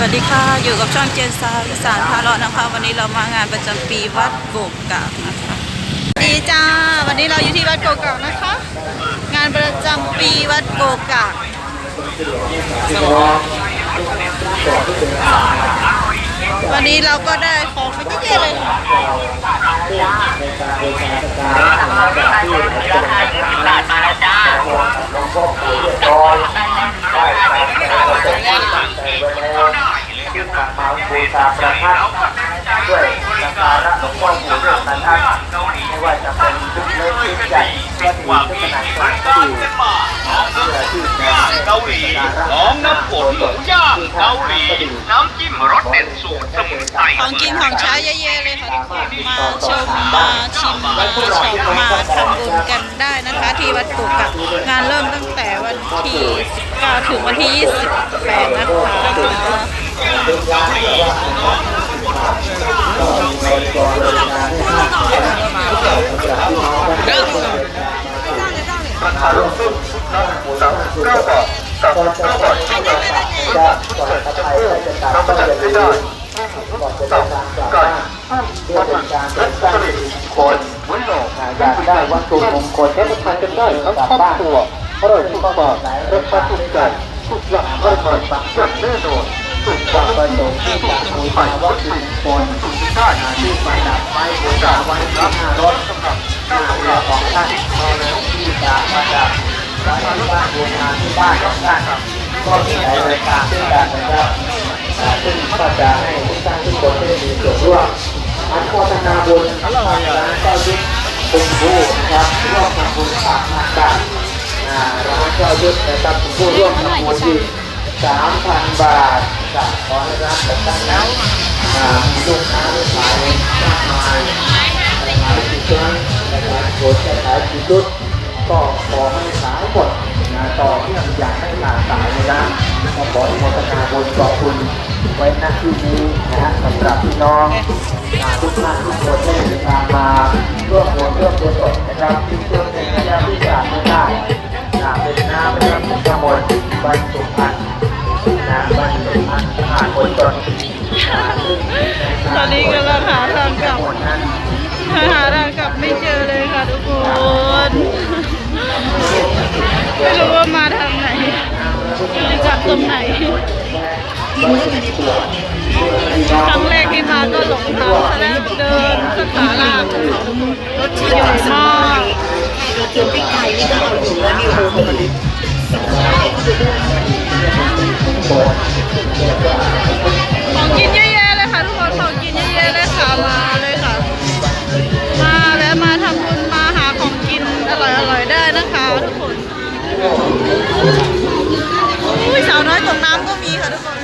วัสดีค่ะ อยู่กับช่องเจนซาวิสานพาเลาะนะคะ วันนี้เรามางานประจำปีวัดโกกากนะคะดีจ้า วันนี้เราอยู่ที่วัดโกกากนะคะ งานประจำปีวัดโกกากวันนี้เราก็ได้ของไปเยอะๆเลยค่ะ ขึ้นมามา บูชาประทัดด้วยสักการะหลวงพ่อปู่ด้วยประทัดไม่ว่าจะเป็นชุดเล็กชุดใหญ่ก็ดีชุดขนาดกลางก็ดีเพื่อที่จะเกาหลีของน้ำฝนหมูย่างเกาหลีน้ำจิ้มรสเด็ดสูตรสมุนไพรของกินของใช้เยอะๆเลยค่ะทุกคนมาชมมาชิมมาชมมาทำบุญกันได้นะคะ ที่วัดโกกากงานเริ่มตั้งแต่วันที่19ถึงวันที่ 28 นะคะ ราคาเริ่มต้นนะสามสิบเก้าบาทสามสิบเก้าบาทเท่านั้นจะก่อนจะไปจะตามก็จะได้ก่อนจะทำก่อนเพื่อเป็นการเป็นสร้างสิริมงคลอยากได้วัตถุมงคลที่สำคัญกันได้ทั้งครอบครัวอร่อยทุกปากรสชาติถูกใจทุกอย่างอร่อยอย่างแน่นอน ถูกความประสงค์ที่จะบูชาวัตถุมงคลได้ที่ประดับไว้บูชาไว้รับรถสำหรับหน้าเรือของท่านที่จะประดับไว้ที่บ้านบูชาที่บ้านของท่านก็มีหลายรายการด้วยกันนะครับซึ่งก็จะให้ทุกท่านทุกคนได้มีส่วนร่วมอันโฆษณาบุญทางร้านเจ้ายุทธเป็นผู้นะครับร่วมทำบุญฝากมาจากอ่าร้านเจ้ายุทธนะครับผู้ร่วมทำบุญที่สามพันบาท ลูกค้าหลายมากมายหลายสิบครั้งนะครับโปรดจะขายกี่ชุดก็ขอให้ขายหมดนต่อเนื่องอย่างไม่ขาดสายเลยนะก็ขออนุโมทนาบุญขอบคุณไว้ณที่นี้นะฮะสำหรับพี่น้องทุกท่านทุกคนได้เดินทางมาร่วมบุญร่วมกุศลนะครับที่เชื่อเป็นระยะที่ขาดไม่ได้อ่าเป็นน้ำเป็นพุทธมนต์บร ตอนนี้กำลังหาทางกลับ หาทางกลับไม่เจอเลยค่ะทุกคน ไม่รู้ว่ามาทางไหนจะกลับตรงไหน ครั้งแรกที่มาก็หลงทางซะแล้วเดินสขาลากรถใหญ่มากเกิดไปไกลนี่ก็เอาอยู่แล้วนี่โอ้โห นะคะทุกคนอุ้ยสาวน้อยตกน้ำก็มีค่ะทุกคน